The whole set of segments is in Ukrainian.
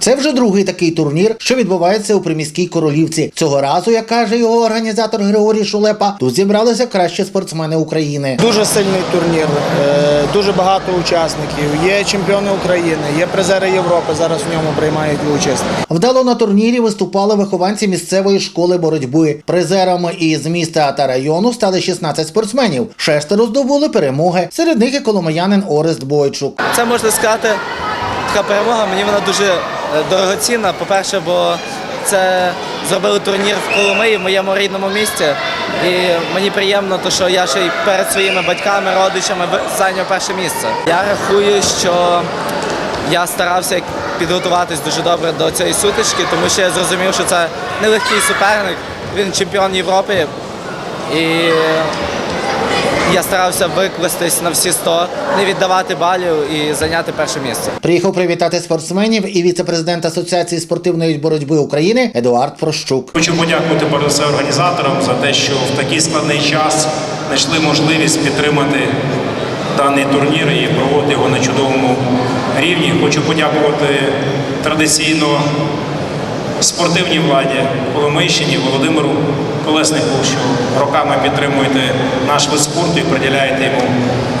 Це вже другий такий турнір, що відбувається у приміській королівці. Цього разу, як каже його організатор Григорій Шулепа, тут зібралися кращі спортсмени України. Дуже сильний турнір, е, дуже багато учасників. Є чемпіони України, є призери Європи. Зараз в ньому приймають участь. Вдало на турнірі виступали вихованці місцевої школи боротьби. Призерами із міста та району стали 16 спортсменів. Шестеро здобули перемоги. Серед них і коломиянин Орест Бойчук. Це можна сказати, така перемога. Мені вона дуже дорогоцінна. По-перше, бо це зробили турнір в Коломиї, в моєму рідному місті. І мені приємно, то, що я ще й перед своїми батьками, родичами зайняв перше місце. Я рахую, що я старався підготуватись дуже добре до цієї сутички, тому що я зрозумів, що це нелегкий суперник. Він чемпіон Європи. І я старався викластись на всі 100, не віддавати балів і зайняти перше місце. Приїхав привітати спортсменів і віце-президент Асоціації спортивної боротьби України Едуард Прощук. Хочу подякувати перш за все організаторам за те, що в такий складний час знайшли можливість підтримати даний турнір і проводити його на чудовому рівні. Хочу подякувати традиційно спортивній владі Коломийщині Володимиру Колеснику, що роками підтримуєте наш вид спорту і приділяєте йому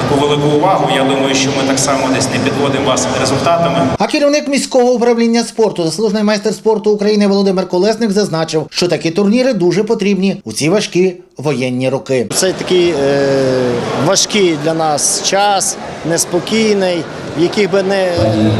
таку велику увагу. Я думаю, що ми так само десь не підводимо вас результатами. А керівник міського управління спорту, заслужений майстер спорту України Володимир Колесник зазначив, що такі турніри дуже потрібні у ці важкі воєнні роки. Цей такий е, важкий для нас час, неспокійний, в яких би не,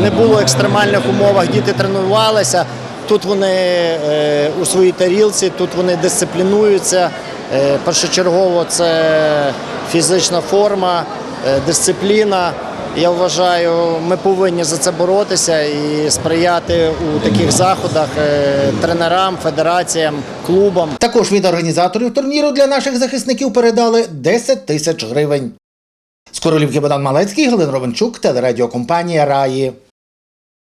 не було екстремальних умовах, діти тренувалися. Тут вони е, у своїй тарілці, тут вони дисциплінуються. Е, першочергово це фізична форма, е, дисципліна. Я вважаю, ми повинні за це боротися і сприяти у таких заходах тренерам, федераціям, клубам. Також від організаторів турніру для наших захисників передали 10 тисяч гривень. З королівки Богдан Малецький, Галина Ровенчук, телерадіокомпанія Раї.